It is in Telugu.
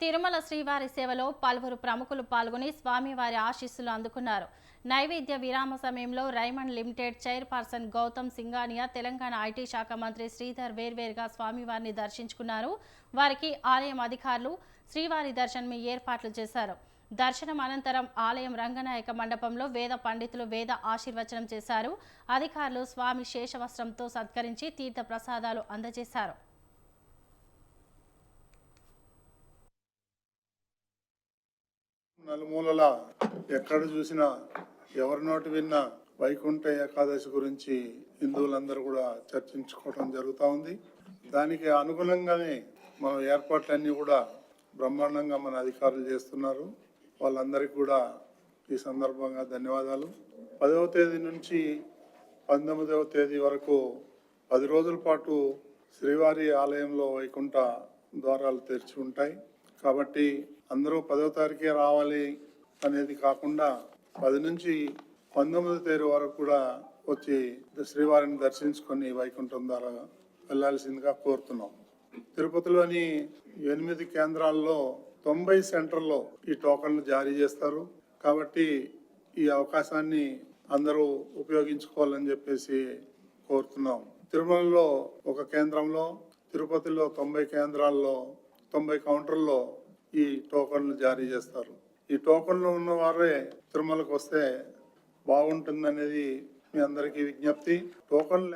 తిరుమల శ్రీవారి సేవలో పలువురు ప్రముఖులు పాల్గొని స్వామివారి ఆశీస్సులు అందుకున్నారు. నైవేద్య విరామ సమయంలో Raymond limited chairperson Gautam Singhania Telangana IT శాఖ మంత్రి శ్రీధర్ వేర్వేరుగా స్వామివారిని దర్శించుకున్నారు. వారికి ఆలయం అధికారులు శ్రీవారి దర్శనం ఏర్పాట్లు చేశారు. దర్శనం అనంతరం ఆలయం రంగనాయక మండపంలో వేద పండితులు వేద ఆశీర్వచనం చేశారు. అధికారులు స్వామి శేషవస్త్రంతో సత్కరించి తీర్థ ప్రసాదాలు అందజేశారు. నలుమూలల ఎక్కడ చూసినా ఎవరి నోటి విన్నా వైకుంఠ ఏకాదశి గురించి హిందువులందరూ కూడా చర్చించుకోవడం జరుగుతూ ఉంది. దానికి అనుగుణంగానే మన ఏర్పాట్లన్నీ కూడా బ్రహ్మాండంగా మన అధికారులు చేస్తున్నారు. వాళ్ళందరికీ కూడా ఈ సందర్భంగా ధన్యవాదాలు. పదవ తేదీ నుంచి పంతొమ్మిదవ తేదీ వరకు పది రోజుల పాటు శ్రీవారి ఆలయంలో వైకుంఠ ద్వారాలు తెరిచి ఉంటాయి. కాబట్టి అందరూ పదో తారీఖే రావాలి అనేది కాకుండా పది నుంచి పంతొమ్మిదో తేదీ వరకు కూడా వచ్చి శ్రీవారిని దర్శించుకొని వైకుంఠం ద్వారా వెళ్ళాల్సిందిగా కోరుతున్నాం. తిరుపతిలోని ఎనిమిది కేంద్రాల్లో తొంభై సెంటర్లో ఈ టోకన్లు జారీ చేస్తారు. కాబట్టి ఈ అవకాశాన్ని అందరూ ఉపయోగించుకోవాలని చెప్పేసి కోరుతున్నాం. తిరుమలలో ఒక కేంద్రంలో తిరుపతిలో తొంభై కేంద్రాల్లో తొంభై కౌంటర్లో ఈ టోకన్లు జారీ చేస్తారు. ఈ టోకన్లు ఉన్న వారే తిరుమలకు వస్తే బాగుంటుందనేది మీ అందరికీ విజ్ఞప్తి. టోకన్